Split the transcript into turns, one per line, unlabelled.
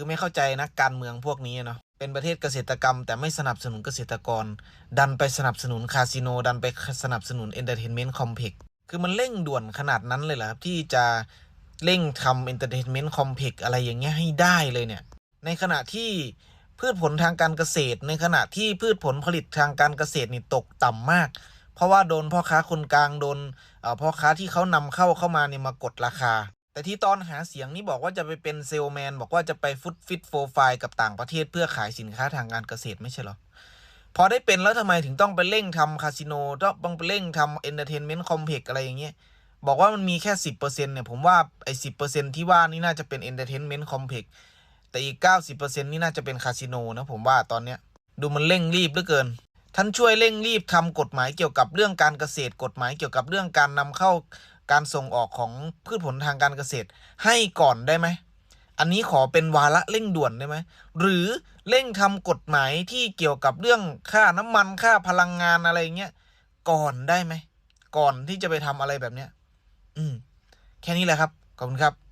คือไม่เข้าใจนักการเมืองพวกนี้เนาะเป็นประเทศเกษตรกรรม แต่ไม่สนับสนุนเกษตรกร ดันไปสนับสนุนคาสิโนดันไปสนับสนุนเอนเตอร์เทนเมนต์คอมเพล็กซ์คือมันเร่งด่วนขนาดนั้นเลยเหรอครับ ที่จะเร่งทำเอนเตอร์เทนเมนต์คอมเพล็กซ์อะไรอย่างเงี้ยให้ได้เลยเนี่ย ในขณะที่พืชผลทางการเกษตร ในขณะที่พืชผลผลิตทางการเกษตรนี่ตกต่ำมาก เพราะว่าโดนพ่อค้าคนกลางโดนพ่อค้าที่เขานำเข้าเข้ามาเนี่ยมากดราคา แต่ที่ตอนหาเสียงนี่บอกว่าจะไปเป็นเซลแมน บอกว่าจะไปฟุตฟิตโฟไฟกับต่างประเทศเพื่อขายสินค้าทางการเกษตรไม่ใช่หรอ พอได้เป็นแล้วทำไมถึงต้องไปเร่งทำคาสิโนต้องไปเร่งทำเอนเตอร์เทนเมนต์คอมเพล็กอะไรอย่างเงี้ยบอกว่ามันมีแค่สิบเปอร์เซ็นเนี่ย ผมว่าไอ้สิบเปอร์เซ็นที่ว่านี่น่าจะเป็นเอนเตอร์เทนเมนต์คอมเพล็กแต่อีกเก้าสิบเปอร์เซ็นนี่น่าจะเป็นคาสิโนนะผมว่าตอนเนี้ยดูมันเร่งรีบเหลือเกิน ท่านช่วยเร่งรีบทำกฎหมายเกี่ยวกับเรื่องการเกษตรกฎหมายเกี่ยวกับเรื่องการนำเข้า การส่งออกของพืชผลทางการเกษตรให้ก่อนได้ไหม อันนี้ขอเป็นวาระเร่งด่วนได้ไหม หรือเร่งทำกฎหมายที่เกี่ยวกับเรื่องค่าน้ำมันค่าพลังงานอะไรเงี้ยก่อนได้ไหม ก่อนที่จะไปทำอะไรแบบเนี้ย อืม แค่นี้แหละครับ ขอบคุณครับ